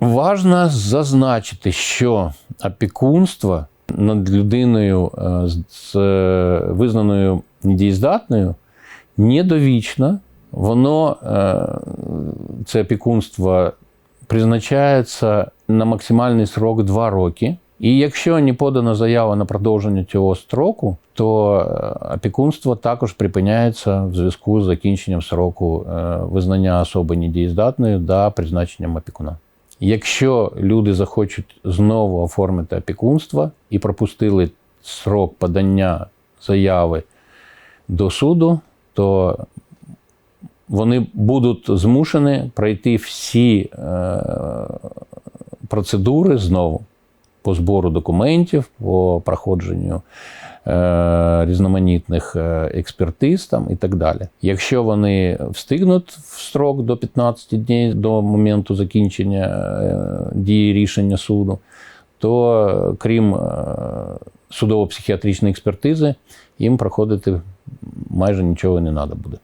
Важно зазначити, що опікунство над людиною е, з- е, визнаною недієздатною недовічно. Воно, е, це опікунство, призначається на максимальний срок 2 роки. І якщо не подана заява на продовження цього строку, то опікунство також припиняється в зв'язку з закінченням сроку визнання особи недієздатною та призначенням опікуна. Якщо люди захочуть знову оформити опікунство і пропустили срок подання заяви до суду, то вони будуть змушені пройти всі е, процедури знову по збору документів, по проходженню е, різноманітних е, експертиз там, і так далі. Якщо вони встигнуть в строк до 15 днів до моменту закінчення е, дії рішення суду, то е, крім е, судово-психіатричної експертизи, їм проходити майже нічого не треба буде.